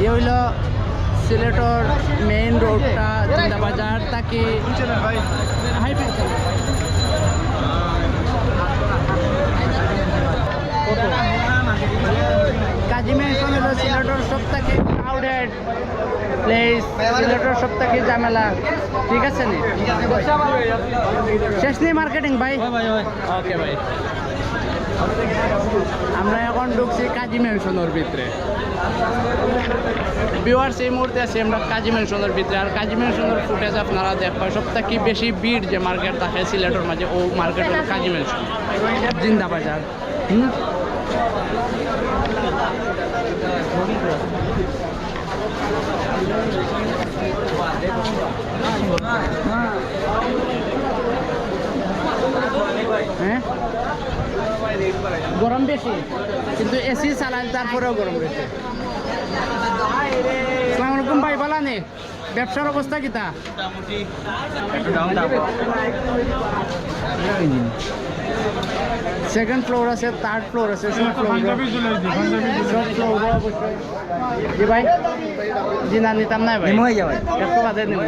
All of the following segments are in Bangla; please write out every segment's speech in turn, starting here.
এ হইল সিলেটর মেইন রোডটা তাকে কাজী মেনশন হলো সিলেটর সব থেকে ক্রাউডেড প্লেস সিলেটর সব থেকে ঝামেলা। ঠিক আছে নি? শেষ নেই মার্কেটিং ভাই। ওকে ভাই আমরা এখন ঢুকছি কাজী মেনশনের ভিতরে। বিওয়ার্স এই মুহূর্তে আছি আমরা কাজী মেনশনের ভিতরে। আর কাজী মেনশনের ফুটেজ আপনারা দেখবেন সব থেকে বেশি ভিড় যে মার্কেট থাকে সিলেটের মাঝে, ও মার্কেট হলো কাজী মেনশন জিন্দাবাজার। হুম? গরম বেশি কিন্তু এসি চালান তারপরেও গরম বেশি। আসসালামু আলাইকুম ভাই বলা নে ব্যবসার অবস্থা কিতা? সেকেন্ড ফ্লোর আছে থার্ড ফ্লোর আছে জি ভাই জি না নিতাম না ভাই? একশো বাদে নিব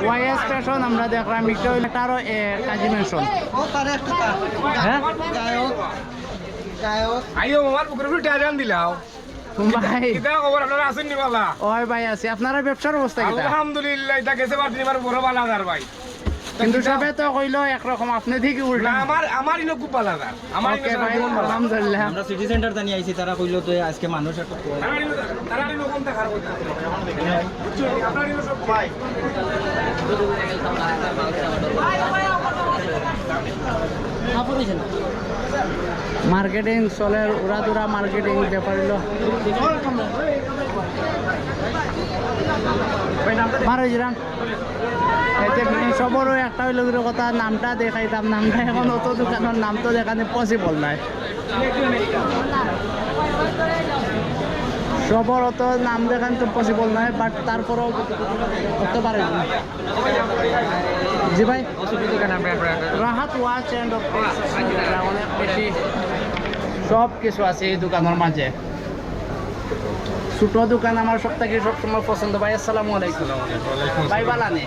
ওয়াইএস স্টেশন আমরা দেখলাম একটা হইল তারও কাজী মেনশন হ্যাঁ? আইও আমার পুকুরে ফিরে টাকা দিলাও। ভাই। কিতা খবর আপনারা ব্যবসার অবস্থা আলহামদুলিল্লাহ এটা গেছে বড় ভাই। কিন্তু সবে তো কইলো একরকম। আপনি ঠিকই না উল্টা আমার আমার ইনো খুব বালাদার আমার ওকে ভাই আলহামদুলিল্লাহ। আমরা সিটি সেন্টার জানি আইছি তারা কইলো তো আজকে মানুষ একটা। তারা ইনো কোন দেখার কথা আপনার ইনো সব ভাই। মার্কেটিং চলের উড়া দুরা মার্কেটিং ব্যাপার মারো সবরও একটা হইল কথা, নামটা দেখাইতাম, নামটা এখন অত দোকানের নাম তো দেখানো পসিবল নাই। সবর অত নাম দেখান তো পসিবল নয় বাট তারপরেও করতে পারে জি ভাই রাহাত ওয়াচ অ্যান্ড অনেক বেশি সব কিছু আছে এই দোকানের মাঝে ছোট দোকান আমার সব থেকে সবসময় পছন্দ। ভাই আসসালামু আলাইকুম। ভাই বালানে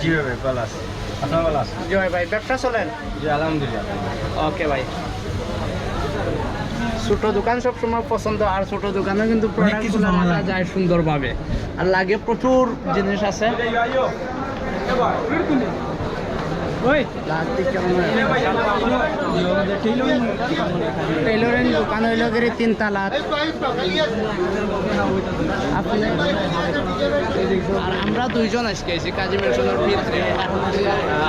জি ভাই ভালো আছে। আপনার ভালো আছে জয় ভাই ব্যবসা চলেন? জি আলহামদুলিল্লাহ। ওকে ভাই। ছোট দোকান সবসময় পছন্দ আর ছোট দোকানে কিন্তু প্রোডাক্টগুলো রাখা যায় সুন্দরভাবে। আর লাগে প্রচুর জিনিস আছে। কেমন দোকান হইল গেলে তিন তালাত আমরা দুইজন আজকে আছি কাজী মেনশনের ভিতরে।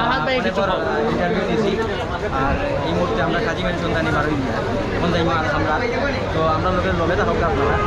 আহাত ভাই কিছু ইন্টারভিউ দিছি আর এই মুহূর্তে আমরা কাজী মেন সন্ধানী বারোই এখন যাই মা আমরা। তো আমরা লোকের লগে থাকুক আপনারা।